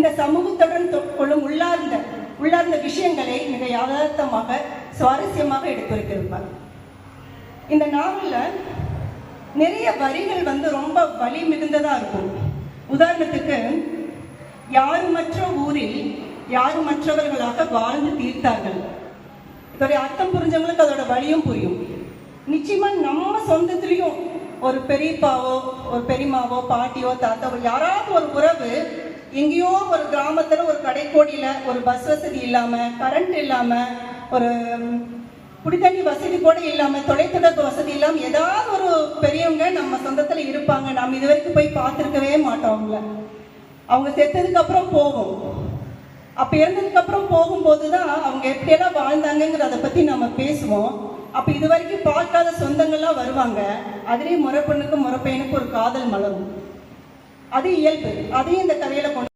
இந்த சமூகத்துடன் கொள்ளும் உள்ளார்ந்த உள்ளார்ந்த விஷயங்களை மிக யதார்த்தமாக சுவாரஸ்யமாக எடுத்துரைத்திருப்பார். இந்த நாவல்ல நிறைய வரிகள் வந்து ரொம்ப வலி மிகுந்ததா இருக்கும். உதாரணத்துக்கு யாருமற்ற ஊரில் யாருமற்றவர்களாக வாழ்ந்து தீர்த்தார்கள்? இதோடைய அர்த்தம் புரிஞ்சவங்களுக்கு அதோட வழியும் புரியும். நிச்சயமா நம்ம சொந்தத்திலையும் ஒரு பெரியப்பாவோ ஒரு பெரியமாவோ பாட்டியோ தாத்தாவோ யாராவது ஒரு உறவு எங்கேயோ ஒரு கிராமத்தில் ஒரு கடைக்கோடியில் ஒரு பஸ் வசதி இல்லாமல் கரண்ட் இல்லாமல் ஒரு குடித்தண்ணி வசதி கூட இல்லாமல் தொலைத்தொடர்பு வசதி இல்லாமல் ஏதாவது ஒரு பெரியவங்க நம்ம சொந்தத்தில் இருப்பாங்க. நாம் இது வரைக்கும் போய் பார்த்துருக்கவே மாட்டோம் அவங்கள. அவங்க செத்ததுக்கப்புறம் போகும். போவோம் இறந்ததுக்கப்புறம் போகும்போது தான் அவங்க எப்படியெல்லாம் வாழ்ந்தாங்கங்கிறத பற்றி நம்ம பேசுவோம். அப்போ இது வரைக்கும் பார்க்காத சொந்தங்கள்லாம் வருவாங்க. அதுலேயும் முறை பொண்ணுக்கும் முறை ஒரு காதல் மலரும். அது இயல்பு. அதையும் இந்த கதையில கொண்டு